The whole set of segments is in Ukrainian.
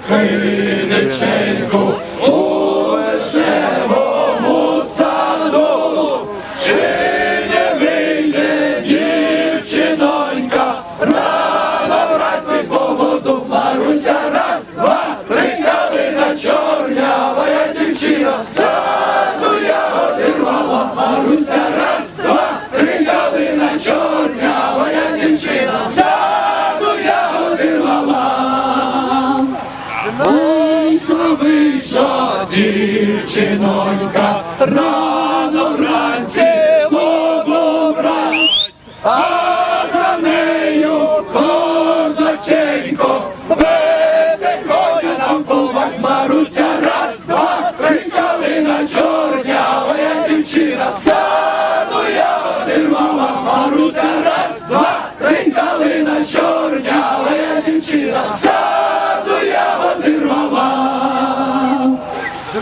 Hey. Наша дівчинонька.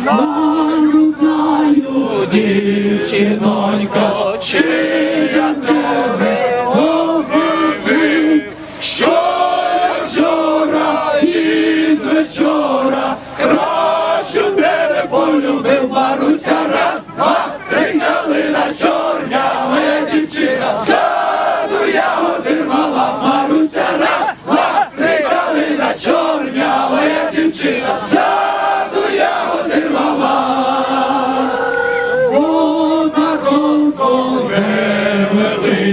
Знаю, знаю, дівчино.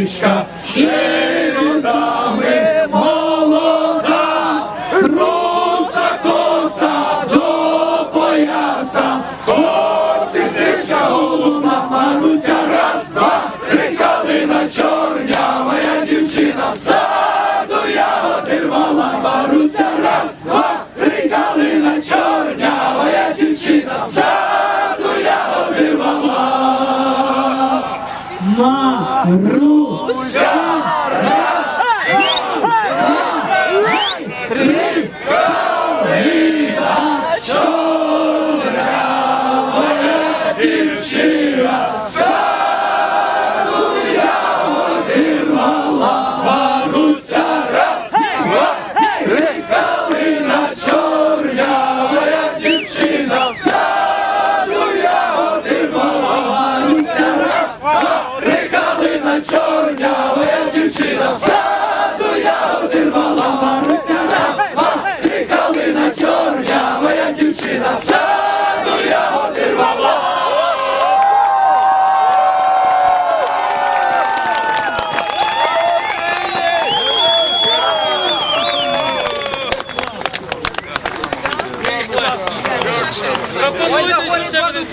річка, рідами молода, руса коса до пояса, О, сестрича голуба, Маруся, раз, два, три калина чорня, моя дівчина, саду я одірвала, Маруся, раз, два, три калина чорня, моя дівчина, саду я одірвала. Маруся. Rose! Пропонуйте це